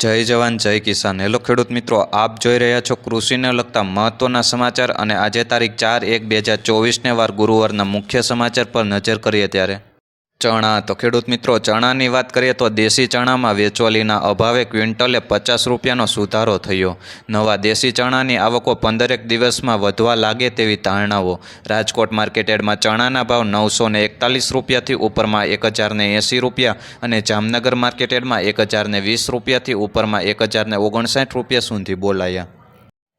જય જવાન, જય કિસાન. હેલો ખેડૂત મિત્રો, આપ જોઈ રહ્યા છો કૃષિને લગતા મહત્વના સમાચાર અને આજે તારીખ ચાર એક બે હજાર ચોવીસને વાર ગુરુવારના મુખ્ય સમાચાર પર નજર કરીએ ત્યારે ચણા. તો ખેડૂત મિત્રો, ચણાની વાત કરીએ તો દેશી ચણામાં વેચવાલીના અભાવે ક્વિન્ટલે પચાસ રૂપિયાનો સુધારો થયો. નવા દેશી ચણાની આવકો પંદરેક દિવસમાં વધવા લાગે તેવી ધારણાઓ રાજકોટ માર્કેટેડમાં ચણાના ભાવ નવસો ને એકતાલીસ રૂપિયાથી ઉપરમાં એક હજારને એંસી રૂપિયા અને જામનગર માર્કેટેડમાં એક હજારને વીસ રૂપિયાથી ઉપરમાં એક હજારને ઓગણસાઠ રૂપિયા સુધી બોલાયા.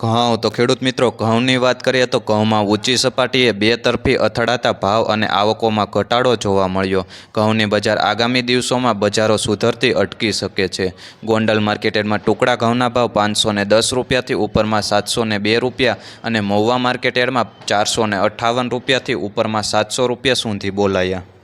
ઘઉં. તો ખેડૂત મિત્રો, ઘઉંની વાત કરીએ તો ઘઉંમાં ઊંચી સપાટીએ બે તરફી અથડાતા ભાવ અને આવકોમાં ઘટાડો જોવા મળ્યો. ઘઉંની બજાર આગામી દિવસોમાં બજારો સુધરતી અટકી શકે છે. ગોંડલ માર્કેટમાં ટુકડા ઘઉંના ભાવ પાંચસો ને દસ રૂપિયાથી ઉપરમાં સાતસો ને બે રૂપિયા અને મહુવા માર્કેટમાં ચારસો ને અઠ્ઠાવન રૂપિયાથી ઉપરમાં સાતસો રૂપિયા સુધી બોલાયા.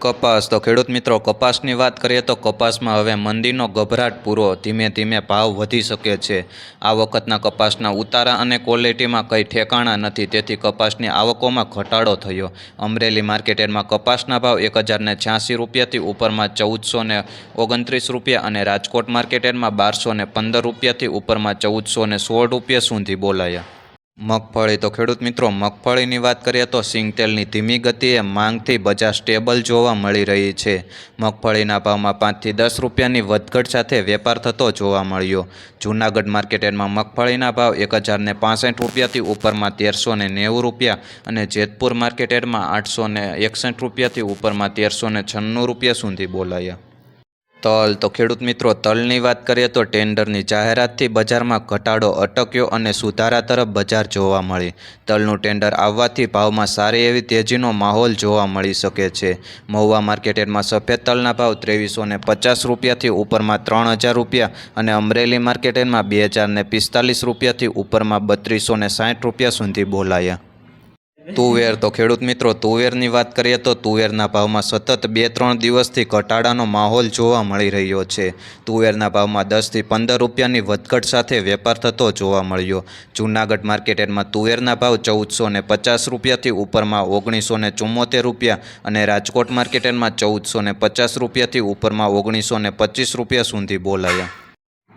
કપાસ. તો ખેડૂત મિત્રો, કપાસની વાત કરીએ તો કપાસમાં હવે મંદીનો ગભરાટ પૂરો ધીમે ધીમે ભાવ વધી શકે છે. આ વખતના કપાસના ઉતારા અને ક્વોલિટીમાં કંઈ ઠેકાણા નથી. તેથી કપાસની આવકોમાં ઘટાડો થયો. અમરેલી માર્કેટમાં કપાસના ભાવ એક હજારને છ્યાસી રૂપિયાથી ઉપરમાં ચૌદસો ને ઓગણત્રીસ રૂપિયા અને રાજકોટ માર્કેટમાં બારસો ને પંદર રૂપિયાથી ઉપરમાં ચૌદસો ને સોળ રૂપિયા સુધી બોલાયા. મગફળી. તો ખેડૂત મિત્રો, મગફળીની વાત કરીએ તો સિંગતેલની ધીમી ગતિએ માંગથી બજાર સ્ટેબલ જોવા મળી રહી છે. મગફળીના ભાવમાં પાંચથી દસ રૂપિયાની વધઘટ સાથે વેપાર થતો જોવા મળ્યો. જૂનાગઢ માર્કેટમાં મગફળીના ભાવ એક હજારને પાસઠ રૂપિયાથી ઉપરમાં તેરસો ને નેવું રૂપિયા અને જેતપુર માર્કેટેડમાં આઠસો ને એકસઠ રૂપિયાથી ઉપરમાં તેરસો ને છન્નું રૂપિયા સુધી બોલાયા. તલ. તો ખેડૂત મિત્રો, તલની વાત કરીએ તો ટેન્ડરની જાહેરાતથી બજારમાં ઘટાડો અટક્યો અને સુધારા તરફ બજાર જોવા મળી. તલનું ટેન્ડર આવવાથી ભાવમાં સારી એવી તેજીનો માહોલ જોવા મળી શકે છે. મહુવા માર્કેટમાં સફેદ તલના ભાવ ત્રેવીસો ને પચાસ રૂપિયાથી ઉપરમાં ત્રણ હજાર રૂપિયા અને અમરેલી માર્કેટમાં બે હજારને પિસ્તાલીસ રૂપિયાથી ઉપરમાં બત્રીસો ને સાઠ રૂપિયા સુધી બોલાયા. તુવેર તો ખેડૂત મિત્રો, તુવેરની વાત કરીએ તો તુવેરના ભાવમાં સતત બે ત્રણ દિવસથી ઘટાડાનો માહોલ જોવા મળી રહ્યો છે. તુવેરના ભાવમાં દસથી પંદર રૂપિયાની વધઘટ સાથે વેપાર થતો જોવા મળ્યો. જૂનાગઢ માર્કેટમાં તુવેરના ભાવ ચૌદસો ને પચાસ રૂપિયાથી ઉપરમાં ઓગણીસો ને ચુમ્મોતેર રૂપિયા અને રાજકોટ માર્કેટમાં ચૌદસો ને પચાસ રૂપિયાથી ઉપરમાં ઓગણીસો ને પચીસ રૂપિયા સુધી બોલાયા.